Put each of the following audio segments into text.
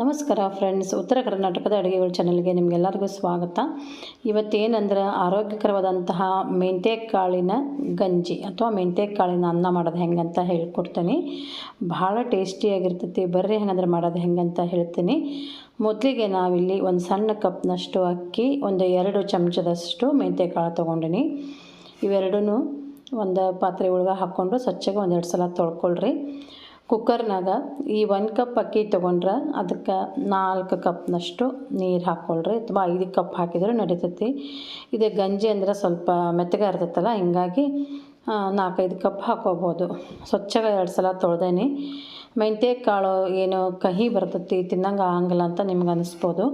ನಮಸ್ಕಾರ ಫ್ರೆಂಡ್ಸ್. ಉತ್ತರ ಕರ್ನಾಟಕದ ಅಡುಗೆಗಳ ಚಾನಲ್ಗೆ ನಿಮಗೆಲ್ಲರಿಗೂ ಸ್ವಾಗತ. ಇವತ್ತೇನಂದ್ರೆ ಆರೋಗ್ಯಕರವಾದಂತಹ ಮೆಂತೆಕಾಳಿನ ಗಂಜಿ ಅಥವಾ ಮೆಂತೆಕಾಳಿನ ಅನ್ನ ಮಾಡೋದು ಹೆಂಗಂತ ಹೇಳ್ಕೊಡ್ತೀನಿ. ಭಾಳ ಟೇಸ್ಟಿಯಾಗಿರ್ತೈತಿ. ಬರ್ರಿ ಹೆಂಗಂದ್ರೆ ಮಾಡೋದು ಹೆಂಗಂತ ಹೇಳ್ತೀನಿ. ಮೊದಲಿಗೆ ನಾವಿಲ್ಲಿ ಒಂದು ಸಣ್ಣ ಕಪ್ನಷ್ಟು ಅಕ್ಕಿ, ಒಂದು ಎರಡು ಚಮಚದಷ್ಟು ಮೆಂತೆಕಾಳು ತೊಗೊಂಡಿನಿ. ಇವೆರಡೂ ಒಂದು ಪಾತ್ರೆ ಒಳಗೆ ಹಾಕ್ಕೊಂಡು ಸ್ವಚ್ಛಗೆ ಒಂದೆರಡು ಸಲ ತೊಳ್ಕೊಳ್ರಿ. ಕುಕ್ಕರ್ನಾಗ ಈ ಒಂದು ಕಪ್ ಅಕ್ಕಿ ತೊಗೊಂಡ್ರೆ ಅದಕ್ಕೆ ನಾಲ್ಕು ಕಪ್ನಷ್ಟು ನೀರು ಹಾಕ್ಕೊಳ್ರಿ ಅಥವಾ ಐದು ಕಪ್ ಹಾಕಿದ್ರೆ ನಡೀತೈತಿ. ಇದು ಗಂಜಿ ಅಂದ್ರೆ ಸ್ವಲ್ಪ ಮೆತ್ತಗೆ ಇರ್ತೈತಲ್ಲ, ಹಿಂಗಾಗಿ ನಾಲ್ಕೈದು ಕಪ್ ಹಾಕೋಬೋದು. ಸ್ವಚ್ಛಗೆ ಎರಡು ಸಲ ತೊಳೆದೇನಿ. ಮೆಂತ್ಯ ಕಾಳು ಏನು ಕಹಿ ಬರ್ತೈತಿ, ತಿನ್ನಂಗೆ ಆಗಂಗಿಲ್ಲ ಅಂತ ನಿಮ್ಗೆ ಅನಿಸ್ಬೋದು.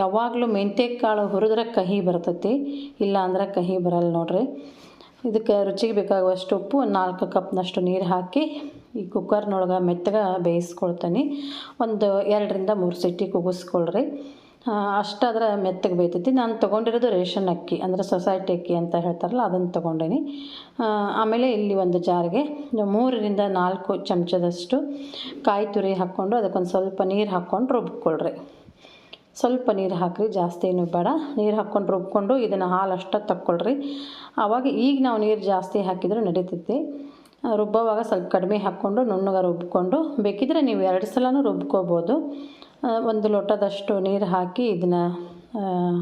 ಯಾವಾಗಲೂ ಮೆಂತ್ಯ ಕಾಳು ಹುರಿದ್ರೆ ಕಹಿ ಬರ್ತೈತಿ, ಇಲ್ಲ ಅಂದ್ರೆ ಕಹಿ ಬರಲ್ಲ ನೋಡ್ರಿ. ಇದಕ್ಕೆ ರುಚಿಗೆ ಬೇಕಾಗುವಷ್ಟು ಉಪ್ಪು, ನಾಲ್ಕು ಕಪ್ನಷ್ಟು ನೀರು ಹಾಕಿ ಈ ಕುಕ್ಕರ್ನೊಳಗೆ ಮೆತ್ತಗೆ ಬೇಯಿಸ್ಕೊಳ್ತೀನಿ. ಒಂದು ಎರಡರಿಂದ ಮೂರು ಸಿಟಿ ಕುಗಿಸ್ಕೊಳ್ರಿ ಅಷ್ಟಾದ್ರೆ ಮೆತ್ತಗೆ ಬೇಯ್ತೈತಿ. ನಾನು ತೊಗೊಂಡಿರೋದು ರೇಷನ್ ಅಕ್ಕಿ, ಅಂದರೆ ಸೊಸೈಟಿ ಅಕ್ಕಿ ಅಂತ ಹೇಳ್ತಾರಲ್ಲ, ಅದನ್ನು ತೊಗೊಂಡೀನಿ. ಆಮೇಲೆ ಇಲ್ಲಿ ಒಂದು ಜಾರಿಗೆ ಮೂರರಿಂದ ನಾಲ್ಕು ಚಮಚದಷ್ಟು ಕಾಯಿ ತುರಿ ಹಾಕ್ಕೊಂಡು ಅದಕ್ಕೊಂದು ಸ್ವಲ್ಪ ನೀರು ಹಾಕ್ಕೊಂಡು ರುಬ್ಕೊಳ್ರಿ. ಸ್ವಲ್ಪ ನೀರು ಹಾಕಿರಿ, ಜಾಸ್ತಿ ಏನು ಬೇಡ. ನೀರು ಹಾಕ್ಕೊಂಡು ರುಬ್ಕೊಂಡು ಇದನ್ನು ಹಾಲು ಅಷ್ಟೇ ತಕ್ಕೊಳ್ರಿ. ಆವಾಗ ಈಗ ನಾವು ನೀರು ಜಾಸ್ತಿ ಹಾಕಿದ್ರೆ ನಡೀತೈತಿ. ರುಬ್ಬೋವಾಗ ಸ್ವಲ್ಪ ಕಡಿಮೆ ಹಾಕ್ಕೊಂಡು ನುಣ್ಣಗೆ ರುಬ್ಕೊಂಡು ಬೇಕಿದ್ರೆ ನೀವು ಎರಡು ಸಲನೂ ರುಬ್ಕೋಬೋದು. ಒಂದು ಲೋಟದಷ್ಟು ನೀರು ಹಾಕಿ ಇದನ್ನು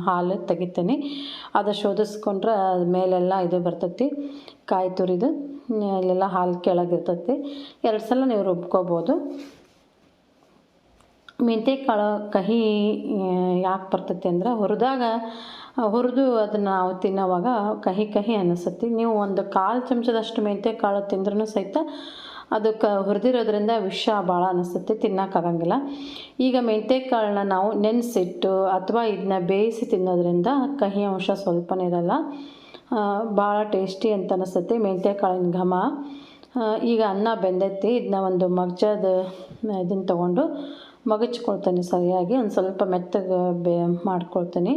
ಹಾಲು ತೆಗಿತೀನಿ. ಅದು ಶೋಧಿಸ್ಕೊಂಡ್ರೆ ಮೇಲೆಲ್ಲ ಇದು ಬರ್ತೈತಿ, ಕಾಯಿ ತುರಿದು ಇಲ್ಲೆಲ್ಲ ಹಾಲು ಕೆಳಗಿರ್ತೈತಿ. ಎರಡು ಸಲ ನೀವು ರುಬ್ಕೋಬೋದು. ಮೆಂತ್ಯಕಾಳು ಕಹಿ ಯಾಕೆ ಬರ್ತೈತೆ ಅಂದ್ರೆ ಹುರಿದಾಗ ಹುರಿದು ಅದನ್ನು ನಾವು ತಿನ್ನೋವಾಗ ಕಹಿ ಕಹಿ ಅನಿಸುತ್ತೆ. ನೀವು ಒಂದು ಕಾಲು ಚಮಚದಷ್ಟು ಮೆಂತೆ ಕಾಳು ತಿಂದ್ರೂ ಸಹಿತ ಅದಕ್ಕೆ ಹುರಿದಿರೋದ್ರಿಂದ ವಿಷ ಭಾಳ ಅನಿಸುತ್ತೆ ತಿನ್ನೋಕ್ಕಾಗಂಗಿಲ್ಲ ಈಗ ಮೆಂತೆ ಕಾಳನ್ನ ನಾವು ನೆನೆಸಿಟ್ಟು ಅಥವಾ ಇದನ್ನ ಬೇಯಿಸಿ ತಿನ್ನೋದ್ರಿಂದ ಕಹಿ ಅಂಶ ಸ್ವಲ್ಪನೇ ಇರಲ್ಲ. ಭಾಳ ಟೇಸ್ಟಿ ಅಂತ ಅನಿಸುತ್ತೆ ಮೆಂತೆ ಕಾಳಿನ ಘಮ. ಈಗ ಅನ್ನ ಬೆಂದೈತಿ ಇದನ್ನ ಒಂದು ಮಗ್ಜದ ಇದನ್ನು ತೊಗೊಂಡು ಮಗಚ್ಕೊಳ್ತೇನೆ ಸರಿಯಾಗಿ, ಒಂದು ಸ್ವಲ್ಪ ಮೆತ್ತಗೆ ಬೇ, ಮಾಡ್ಕೊಳ್ತೇನೆ.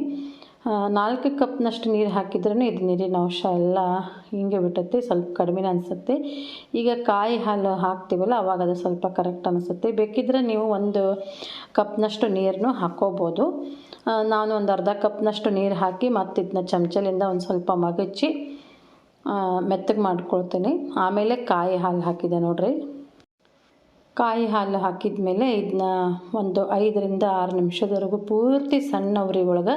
ನಾಲ್ಕು ಕಪ್ನಷ್ಟು ನೀರು ಹಾಕಿದ್ರೂ ಇದು ನೀರಿನ ಅಂಶ ಎಲ್ಲ ಹಿಂಗೆ ಬಿಟ್ಟೈತಿ, ಸ್ವಲ್ಪ ಕಡಿಮೆ ಅನಿಸುತ್ತೆ. ಈಗ ಕಾಯಿ ಹಾಲು ಹಾಕ್ತೀವಲ್ಲ, ಅವಾಗ ಅದು ಸ್ವಲ್ಪ ಕರೆಕ್ಟ್ ಅನಿಸುತ್ತೆ. ಬೇಕಿದ್ರೆ ನೀವು ಒಂದು ಕಪ್ನಷ್ಟು ನೀರನ್ನು ಹಾಕ್ಕೋಬೋದು ನಾನು ಒಂದು ಅರ್ಧ ಕಪ್ನಷ್ಟು ನೀರು ಹಾಕಿ ಮತ್ತು ಇದನ್ನ ಚಮಚಲಿಂದ ಒಂದು ಸ್ವಲ್ಪ ಮಗಚಿ ಮೆತ್ತಗೆ ಮಾಡ್ಕೊಳ್ತೀನಿ. ಆಮೇಲೆ ಕಾಯಿ ಹಾಲು ಹಾಕಿದೆ ನೋಡಿರಿ. ಕಾಯಿ ಹಾಲು ಹಾಕಿದ ಮೇಲೆ ಇದನ್ನ ಒಂದು ಐದರಿಂದ ಆರು ನಿಮಿಷದವರೆಗೂ ಪೂರ್ತಿ ಸಣ್ಣ ಉರಿ ಒಳಗೆ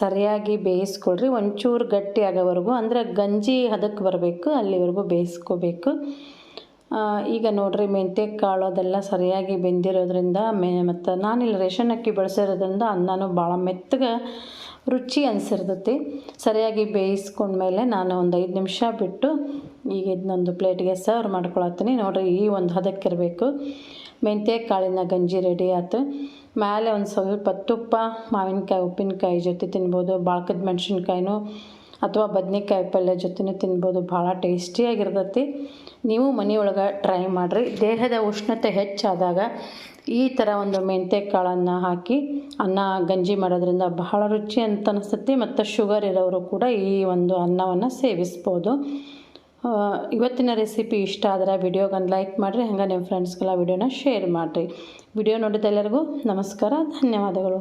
ಸರಿಯಾಗಿ ಬೇಯಿಸ್ಕೊಳ್ರಿ. ಒಂಚೂರು ಗಟ್ಟಿ ಆಗೋವರೆಗೂ ಅಂದರೆ ಗಂಜಿ ಹದಕ್ಕೆ ಬರಬೇಕು, ಅಲ್ಲಿವರೆಗೂ ಬೇಯಿಸ್ಕೋಬೇಕು. ಈಗ ನೋಡಿರಿ ಮೆಂತ್ಯ ಕಾಳು ಅದೆಲ್ಲ ಸರಿಯಾಗಿ ಬೆಂದಿರೋದ್ರಿಂದ ಮೆ, ಮತ್ತು ನಾನಿಲ್ಲಿ ರೇಷನ್ ಅಕ್ಕಿ ಬಳಸಿರೋದ್ರಿಂದ ಅನ್ನನೂ ಭಾಳ ಮೆತ್ತಗೆ ರುಚಿ ಅನಿಸಿರ್ತೈತಿ. ಸರಿಯಾಗಿ ಬೇಯಿಸ್ಕೊಂಡ್ಮೇಲೆ ನಾನು ಒಂದು ಐದು ನಿಮಿಷ ಬಿಟ್ಟು ಈಗ ಇದನ್ನೊಂದು ಪ್ಲೇಟ್ಗೆ ಸರ್ವ್ ಮಾಡ್ಕೊಳತ್ತೀನಿ. ನೋಡಿರಿ ಈ ಒಂದು ಹದಕ್ಕಿರಬೇಕು. ಮೆಂತ್ಯ ಕಾಳಿನ ಗಂಜಿ ರೆಡಿ ಆಯ್ತು ಮೇಲೆ ಒಂದು ಸ್ವಲ್ಪ ತುಪ್ಪ, ಮಾವಿನಕಾಯಿ, ಉಪ್ಪಿನಕಾಯಿ ಜೊತೆ ತಿನ್ಬೋದು. ಬಾಳ್ಕದ ಮೆಣಸಿನ್ಕಾಯಿನೂ ಅಥವಾ ಬದ್ನೆಕಾಯಿ ಪಲ್ಯ ಜೊತೆನೂ ತಿನ್ಬೋದು, ಭಾಳ ಟೇಸ್ಟಿಯಾಗಿರ್ತೈತಿ ನೀವು ಮನೆಯೊಳಗೆ ಟ್ರೈ ಮಾಡಿರಿ. ದೇಹದ ಉಷ್ಣತೆ ಹೆಚ್ಚಾದಾಗ ಈ ಥರ ಒಂದು ಮೆಂತ್ಯ ಕಾಳನ್ನು ಹಾಕಿ, ಅನ್ನ ಗಂಜಿ ಮಾಡೋದ್ರಿಂದ ಬಹಳ ರುಚಿ ಅಂತ ಅನಿಸುತ್ತೆ. ಮತ್ತು ಶುಗರ್ ಇರೋರು ಕೂಡ ಈ ಒಂದು ಅನ್ನವನ್ನು ಸೇವಿಸ್ಬೋದು. ಇವತ್ತಿನ ರೆಸಿಪಿ ಇಷ್ಟ ಆದರೆ ವಿಡಿಯೋಗನ್ನು ಲೈಕ್ ಮಾಡಿರಿ, ಹಂಗೆ ನಿಮ್ಮ ಫ್ರೆಂಡ್ಸ್ಗೆಲ್ಲ ವಿಡಿಯೋನ ಶೇರ್ ಮಾಡಿರಿ. ವಿಡಿಯೋ ನೋಡಿದ ಎಲ್ಲರಿಗೂ ನಮಸ್ಕಾರ, ಧನ್ಯವಾದಗಳು.